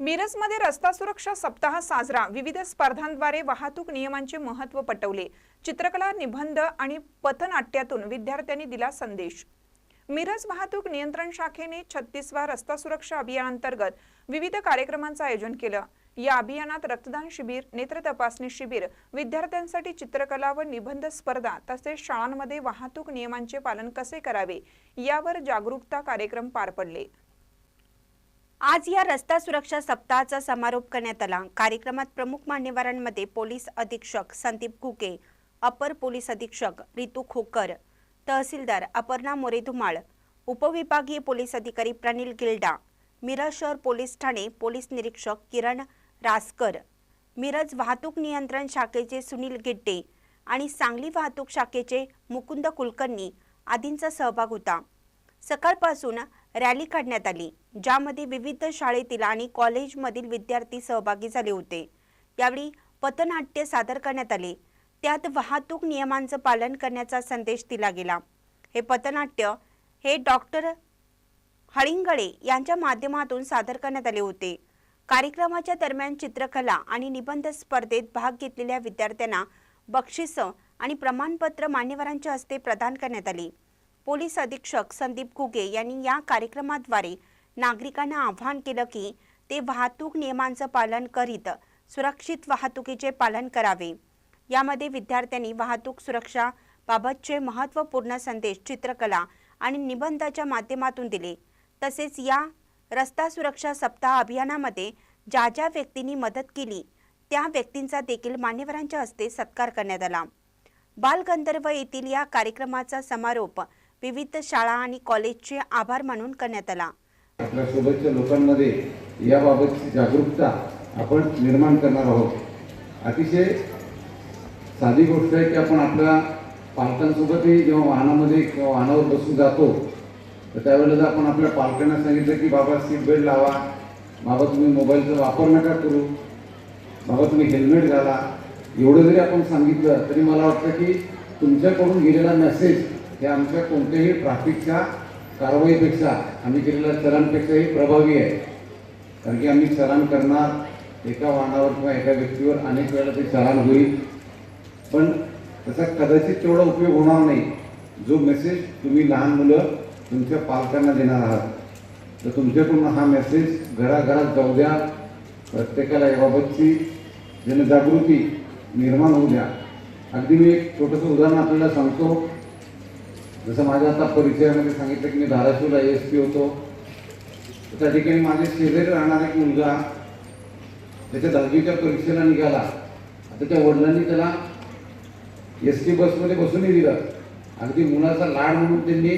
मिरजमध्ये रस्ता सुरक्षा सप्ताह साजरा. विविध स्पर्धांद्वारे वाहतूक नियमांचे महत्त्व पटवले. चित्रकला निबंध आणि पथनाट्यातून विद्यार्थ्यांनी दिला संदेश. मिरज वाहतूक नियंत्रण शाखेने छत्तीसवा रस्ता सुरक्षा अभियानांतर्गत विविध कार्यक्रमांचं आयोजन केलं. या अभियानात रक्तदान शिबिर नेत्र तपासणी शिबिर विद्यार्थ्यांसाठी चित्रकला व निबंध स्पर्धा तसेच शाळांमध्ये वाहतूक नियमांचे पालन कसे करावे यावर जागरूकता कार्यक्रम पार पडले. आज या रस्ता सुरक्षा सप्ताहाचा समारोप करण्यात आला. कार्यक्रमात प्रमुख मान्यवरांमध्ये पोलीस अधीक्षक संदीप घुके अपर पोलीस अधीक्षक रितू खोकर तहसीलदार अपर्णा मोरे धुमाळ उपविभागीय पोलीस अधिकारी प्रनिल गिल्डा मिरज शहर पोलीस ठाणे पोलीस निरीक्षक किरण रासकर मिरज वाहतूक नियंत्रण शाखेचे सुनील गिड्डे आणि सांगली वाहतूक शाखेचे मुकुंद कुलकर्णी आदींचा सहभाग होता. सकाळपासून रॅली काढण्यात आली ज्यामध्ये विविध शाळेतील आणि कॉलेजमधील विद्यार्थी सहभागी झाले होते. यावेळी पथनाट्य सादर करण्यात आले. त्यात वाहतूक नियमांचं पालन करण्याचा संदेश दिला गेला. हे पथनाट्य हे डॉक्टर हळिंगळे यांच्या माध्यमातून सादर करण्यात आले होते. कार्यक्रमाच्या दरम्यान चित्रकला आणि निबंध स्पर्धेत भाग घेतलेल्या विद्यार्थ्यांना बक्षिसं आणि प्रमाणपत्र मान्यवरांच्या हस्ते प्रदान करण्यात आली. पोलीस अधीक्षक संदीप घुगे यांनी या कार्यक्रमाद्वारे नागरिकांना आवाहन केलं की ते वाहतूक नियमांचं पालन करीत सुरक्षित वाहतुकीचे पालन करावे. यामध्ये विद्यार्थ्यांनी वाहतूक सुरक्षा बाबतचे महत्त्वपूर्ण संदेश चित्रकला आणि निबंधाच्या माध्यमातून दिले. तसेच या रस्ता सुरक्षा सप्ताह अभियानामध्ये ज्या ज्या व्यक्तींनी मदत केली त्या व्यक्तींचा देखील मान्यवरांच्या हस्ते सत्कार करण्यात आला. बालगंधर्व येथील या कार्यक्रमाचा समारोप विविध शाळा आणि कॉलेजचे आभार मानून करण्यात आला. आपल्या सोबतच्या लोकांमध्ये याबाबतची जागरूकता आपण निर्माण करणार आहोत. अतिशय साधी गोष्ट आहे की आपण आपल्या पालकांसोबतही जेव्हा वाहनामध्ये किंवा वाहनावर बसून जातो तर त्यावेळेला जर आपण आपल्या पालकांना सांगितलं की बाबा सीट बेल्ट लावा. बाबा तुम्ही मोबाईलचा वापर नका करू. बाबा तुम्ही हेल्मेट घाला. एवढं जरी आपण सांगितलं तरी मला वाटतं की तुमच्याकडून गेलेला मेसेज हे आमच्या कोणत्याही ट्रॅफिकच्या कारवाईपेक्षा आम्ही केलेल्या चलनपेक्षाही प्रभावी आहे. कारण की आम्ही चलान करणार एका वाहनावर किंवा एका व्यक्तीवर अनेक वेळेला ते चलन होईल. पण त्याचा कदाचित तेवढा उपयोग होणार नाही. जो मेसेज तुम्ही लहान मुलं तुमच्या पालकांना देणार आहात तर तुमच्याकडून हा मेसेज घराघरात जाऊ द्या. प्रत्येकाला याबाबतची जनजागृती निर्माण होऊ द्या. अगदी मी एक छोटंसं उदाहरण आपल्याला सांगतो. जसं माझ्या आता परिचयामध्ये सांगितलं की मी धाराशिवला एस पी होतो. तर त्या ठिकाणी माझे शेजारी राहणारा एक मुलगा त्याच्या दहावीच्या परीक्षेला निघाला. त्याच्या वडिलांनी त्याला एस टी बसमध्ये बसूनही दिलं. अगदी मुलाचा लाड म्हणून त्यांनी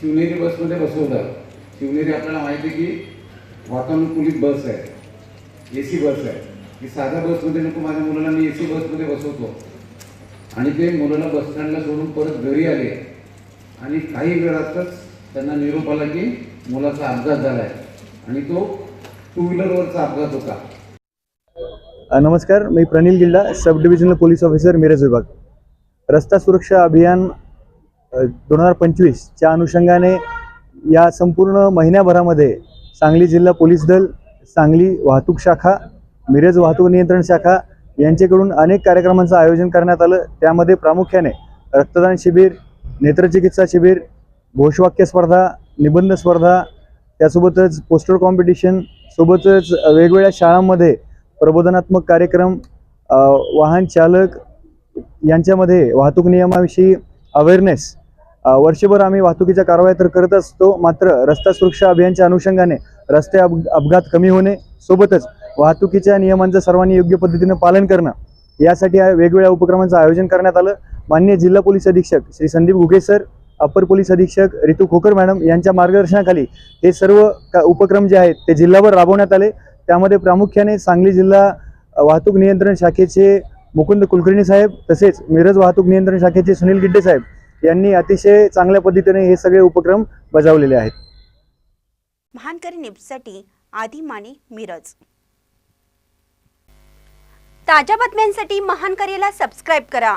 शिवनेरी बसमध्ये बसवलं. शिवनेरी आपल्याला माहिती आहे की वातानुकूलित बस आहे. ए सी बस आहे. की साध्या बसमध्ये नको माझ्या मुलाला मी ए सी बसमध्ये बसवतो. आणि ते मुलाला बसस्टँडला सोडून परत घरी आले. आणि काही वेळातच त्यांना निरोप आला की मुलाचा अपघात झालाय. आणि तो टू व्हीलरवरचा अपघात होता. नमस्कार मी Pranil Gilda sub divisional police officer Miraj विभाग. रस्ता सुरक्षा अभियान दोन हजार पंचवीसच्या अनुषंगाने या संपूर्ण महिन्याभरामध्ये सांगली जिल्हा पोलीस दल सांगली वाहतूक शाखा मिरज वाहतूक नियंत्रण शाखा यांच्याकडून अनेक कार्यक्रमांचं आयोजन करण्यात आलं. त्यामध्ये प्रामुख्याने रक्तदान शिबिर नेत्रचिकित्सा शिबिर घोषवाक्य स्पर्धा निबंध स्पर्धा त्यासोबतच पोस्टर कॉम्पिटिशन सोबतच वेगवेगळ्या शाळांमध्ये प्रबोधनात्मक कार्यक्रम वाहन चालक यांच्यामध्ये वाहतूक नियमाविषयी अवेअरनेस वर्षभर आम्ही वाहतुकीच्या कारवाया तर करत असतो मात्र रस्ता सुरक्षा अभियानच्या अनुषंगाने रस्ते अप अपघात कमी होणे सोबतच वाहतुकीच्या नियमांचं सर्वांनी योग्य पद्धतीनं पालन करणं यासाठी वेगवेगळ्या उपक्रमांचं आयोजन करण्यात आलं. माननीय जिल्हा पोलीस अधीक्षक श्री संदीप घुगे सर अपर पोलीस अधीक्षक रितू खोकर मॅडम यांच्या मार्गदर्शनाखाली हे सर्व उपक्रम जे आहेत ते जिल्हाभर राबवण्यात आले. त्यामध्ये प्रामुख्याने सांगली जिल्हा वाहतूक नियंत्रण शाखेचे मुकुंद कुलकर्णी साहेब तसेच मिरज वाहतूक नियंत्रण शाखेचे सुनील गिड्डे साहेब यांनी अतिशय चांगल्या पद्धतीने हे सगळे उपक्रम बजावलेले आहेत. महानकरी न्यूजसाठी आदी माने मिरज. ताज्या बातम्यांसाठी महानकरीला सबस्क्राईब करा.